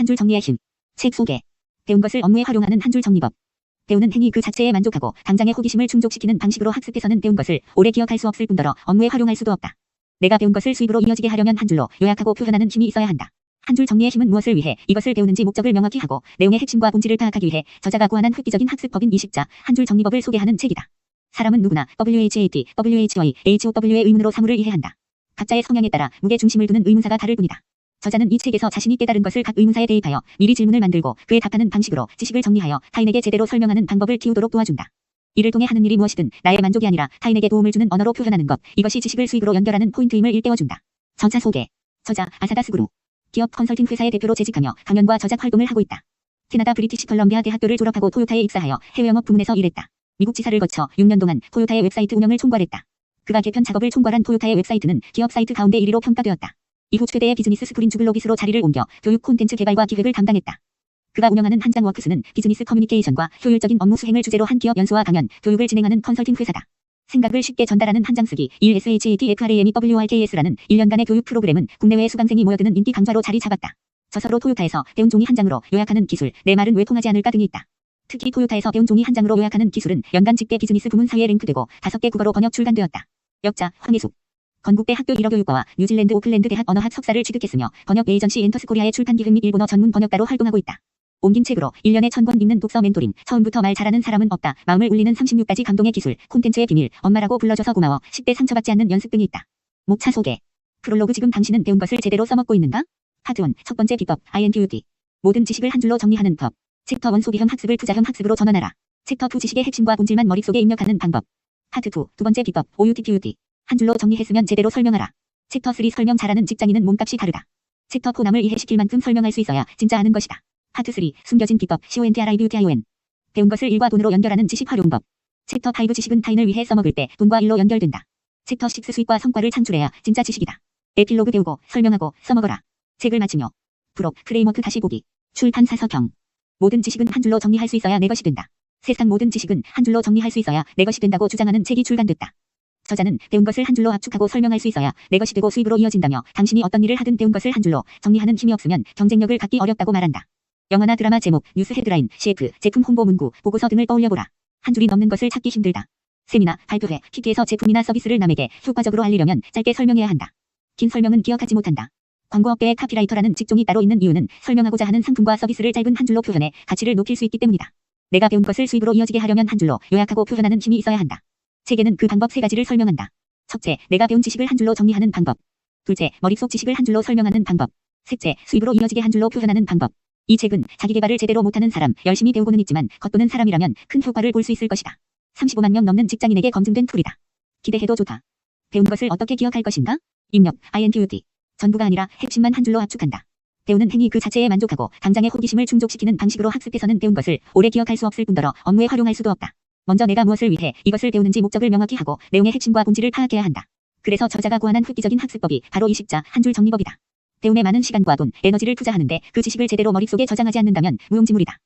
한 줄 정리의 힘. 책 소개. 배운 것을 업무에 활용하는 한 줄 정리법. 배우는 행위 그 자체에 만족하고 당장의 호기심을 충족시키는 방식으로 학습해서는 배운 것을 오래 기억할 수 없을 뿐더러 업무에 활용할 수도 없다. 내가 배운 것을 수입으로 이어지게 하려면 한 줄로 요약하고 표현하는 힘이 있어야 한다. 한 줄 정리의 힘은 무엇을 위해 이것을 배우는지 목적을 명확히 하고 내용의 핵심과 본질을 파악하기 위해 저자가 고안한 획기적인 학습법인 20자 한 줄 정리법을 소개하는 책이다. 사람은 누구나 WHAT, WHY, HOW의 의문으로 사물을 이해한다. 각자의 성향에 따라 무게 중심을 두는 의문사가 다를 뿐이다. 저자는 이 책에서 자신이 깨달은 것을 각 의문사에 대입하여 미리 질문을 만들고 그에 답하는 방식으로 지식을 정리하여 타인에게 제대로 설명하는 방법을 키우도록 도와준다. 이를 통해 하는 일이 무엇이든 나의 만족이 아니라 타인에게 도움을 주는 언어로 표현하는 것, 이것이 지식을 수익으로 연결하는 포인트임을 일깨워준다. 저자 소개. 저자 아사다 스그루. 기업 컨설팅 회사의 대표로 재직하며 강연과 저작 활동을 하고 있다. 캐나다 브리티시 컬럼비아 대학교를 졸업하고 토요타에 입사하여 해외 영업 부문에서 일했다. 미국 지사를 거쳐 6년 동안 토요타의 웹사이트 운영을 총괄했다. 그가 개편 작업을 총괄한 토요타의 웹사이트는 기업 사이트 가운데 1위로 평가되었다. 이후 최대의 비즈니스 스쿨인 주글로깃으로 자리를 옮겨 교육 콘텐츠 개발과 기획을 담당했다. 그가 운영하는 한장 워크스는 비즈니스 커뮤니케이션과 효율적인 업무 수행을 주제로 한 기업 연수와 강연, 교육을 진행하는 컨설팅 회사다. 생각을 쉽게 전달하는 한장 쓰기 1SHATFRAMEWRKS라는 1년간의 교육 프로그램은 국내외 수강생이 모여드는 인기 강좌로 자리 잡았다. 저서로 토요타에서 배운 종이 한 장으로 요약하는 기술, 내 말은 왜 통하지 않을까 등이 있다. 특히 토요타에서 배운 종이 한 장으로 요약하는 기술은 연간 직계 비즈니스 부문 사이에 랭크되고 다섯 개 국어로 번역 출간되었다. 역자 황희숙 건국대 학교 1어 교육과와 뉴질랜드 오클랜드 대학 언어학 석사를 취득했으며 번역 에이전시 엔터스 코리아의 출판 기획 및 일본어 전문 번역가로 활동하고 있다. 옮긴 책으로 1년에 1000권 읽는 독서 멘토링, 처음부터 말 잘하는 사람은 없다, 마음을 울리는 36가지 감동의 기술, 콘텐츠의 비밀, 엄마라고 불러줘서 고마워, 10대 상처받지 않는 연습 등이 있다. 목차 소개. 프롤로그 지금 당신은 배운 것을 제대로 써먹고 있는가? 파트 1, 첫 번째 비법, INTUD. 모든 지식을 한 줄로 정리하는 법. 챕터 1 소비형 학습을 투자형 학습으로 전환하라. 챕터 2 지식의 핵심과 본질만 머릿속에 입력하는 방법. 파트 2, 두 번째 비법, OUTPUD. 한 줄로 정리했으면 제대로 설명하라. 챕터 3 설명 잘하는 직장인은 몸값이 다르다. 챕터 4 남을 이해시킬 만큼 설명할 수 있어야 진짜 아는 것이다. 파트 3 숨겨진 비법 CONTRIBUTION 배운 것을 일과 돈으로 연결하는 지식 활용법. 챕터 5 지식은 타인을 위해 써먹을 때 돈과 일로 연결된다. 챕터 6 수익과 성과를 창출해야 진짜 지식이다. 에필로그 배우고 설명하고 써먹어라. 책을 맞추며 프로 프레임워크 다시 보기 출판 사서경 모든 지식은 한 줄로 정리할 수 있어야 내 것이 된다. 세상 모든 지식은 한 줄로 정리할 수 있어야 내 것이 된다고 주장하는 책이 출간됐다. 저자는 배운 것을 한 줄로 압축하고 설명할 수 있어야 내 것이 되고 수입으로 이어진다며 당신이 어떤 일을 하든 배운 것을 한 줄로 정리하는 힘이 없으면 경쟁력을 갖기 어렵다고 말한다. 영화나 드라마 제목, 뉴스 헤드라인, CF, 제품 홍보 문구, 보고서 등을 떠올려보라. 한 줄이 넘는 것을 찾기 힘들다. 세미나, 발표회, PT에서 제품이나 서비스를 남에게 효과적으로 알리려면 짧게 설명해야 한다. 긴 설명은 기억하지 못한다. 광고업계의 카피라이터라는 직종이 따로 있는 이유는 설명하고자 하는 상품과 서비스를 짧은 한 줄로 표현해 가치를 높일 수 있기 때문이다. 내가 배운 것을 수입으로 이어지게 하려면 한 줄로 요약하고 표현하는 힘이 있어야 한다. 책에는 그 방법 세 가지를 설명한다. 첫째, 내가 배운 지식을 한 줄로 정리하는 방법. 둘째, 머릿속 지식을 한 줄로 설명하는 방법. 셋째, 수입으로 이어지게 한 줄로 표현하는 방법. 이 책은 자기 개발을 제대로 못하는 사람, 열심히 배우고는 있지만 겉도는 사람이라면 큰 효과를 볼 수 있을 것이다. 35만 명 넘는 직장인에게 검증된 툴이다. 기대해도 좋다. 배운 것을 어떻게 기억할 것인가? 입력, INTUD. 전부가 아니라 핵심만 한 줄로 압축한다. 배우는 행위 그 자체에 만족하고 당장의 호기심을 충족시키는 방식으로 학습해서는 배운 것을 오래 기억할 수 없을 뿐더러 업무에 활용할 수도 없다. 먼저 내가 무엇을 위해 이것을 배우는지 목적을 명확히 하고 내용의 핵심과 본질을 파악해야 한다. 그래서 저자가 고안한 획기적인 학습법이 바로 이 십자 한 줄 정리법이다. 배움에 많은 시간과 돈, 에너지를 투자하는데 그 지식을 제대로 머릿속에 저장하지 않는다면 무용지물이다.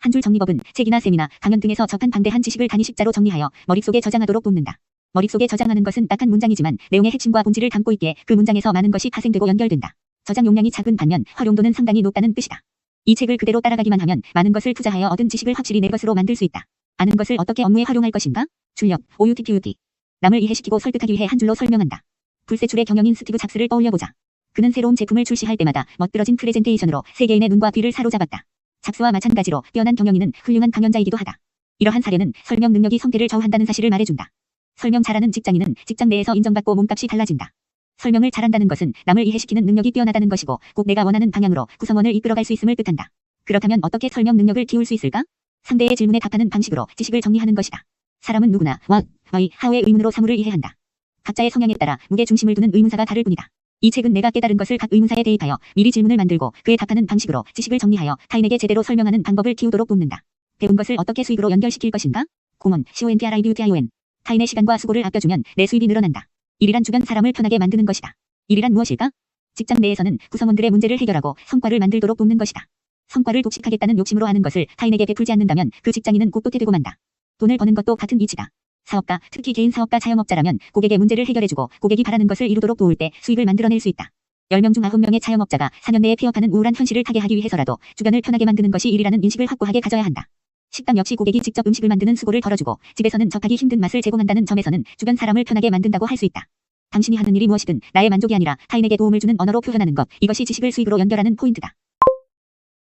한 줄 정리법은 책이나 세미나, 강연 등에서 접한 방대한 지식을 단위 십자로 정리하여 머릿속에 저장하도록 돕는다. 머릿속에 저장하는 것은 딱 한 문장이지만 내용의 핵심과 본질을 담고 있기에 그 문장에서 많은 것이 파생되고 연결된다. 저장 용량이 작은 반면 활용도는 상당히 높다는 뜻이다. 이 책을 그대로 따라가기만 하면 많은 것을 투자하여 얻은 지식을 확실히 내 것으로 만들 수 있다. 아는 것을 어떻게 업무에 활용할 것인가? 출력, OUTPUD. 남을 이해시키고 설득하기 위해 한 줄로 설명한다. 불세출의 경영인 스티브 잡스를 떠올려보자. 그는 새로운 제품을 출시할 때마다 멋들어진 프레젠테이션으로 세계인의 눈과 귀를 사로잡았다. 잡스와 마찬가지로 뛰어난 경영인은 훌륭한 강연자이기도 하다. 이러한 사례는 설명 능력이 성패를 좌우한다는 사실을 말해준다. 설명 잘하는 직장인은 직장 내에서 인정받고 몸값이 달라진다. 설명을 잘한다는 것은 남을 이해시키는 능력이 뛰어나다는 것이고 꼭 내가 원하는 방향으로 구성원을 이끌어갈 수 있음을 뜻한다. 그렇다면 어떻게 설명 능력을 키울 수 있을까? 상대의 질문에 답하는 방식으로 지식을 정리하는 것이다. 사람은 누구나 what, why, how의 의문으로 사물을 이해한다. 각자의 성향에 따라 무게 중심을 두는 의문사가 다를 뿐이다. 이 책은 내가 깨달은 것을 각 의문사에 대입하여 미리 질문을 만들고 그에 답하는 방식으로 지식을 정리하여 타인에게 제대로 설명하는 방법을 키우도록 돕는다. 배운 것을 어떻게 수익으로 연결시킬 것인가? 공원, CONTRIBUTION. 타인의 시간과 수고를 아껴주면 내 수입이 늘어난다. 일이란 주변 사람을 편하게 만드는 것이다. 일이란 무엇일까? 직장 내에서는 구성원들의 문제를 해결하고 성과를 만들도록 돕는 것이다. 성과를 독식하겠다는 욕심으로 하는 것을 타인에게 베풀지 않는다면 그 직장인은 곧 도태 되고 만다. 돈을 버는 것도 같은 이치다. 사업가, 특히 개인 사업가 자영업자라면 고객의 문제를 해결해주고 고객이 바라는 것을 이루도록 도울 때 수익을 만들어낼 수 있다. 10명 중 9명의 자영업자가 4년 내에 폐업하는 우울한 현실을 타게 하기 위해서라도 주변을 편하게 만드는 것이 일이라는 인식을 확고하게 가져야 한다. 식당 역시 고객이 직접 음식을 만드는 수고를 덜어주고 집에서는 접하기 힘든 맛을 제공한다는 점에서는 주변 사람을 편하게 만든다고 할 수 있다. 당신이 하는 일이 무엇이든 나의 만족이 아니라 타인에게 도움을 주는 언어로 표현하는 것, 이것이 지식을 수익으로 연결하는 포인트다.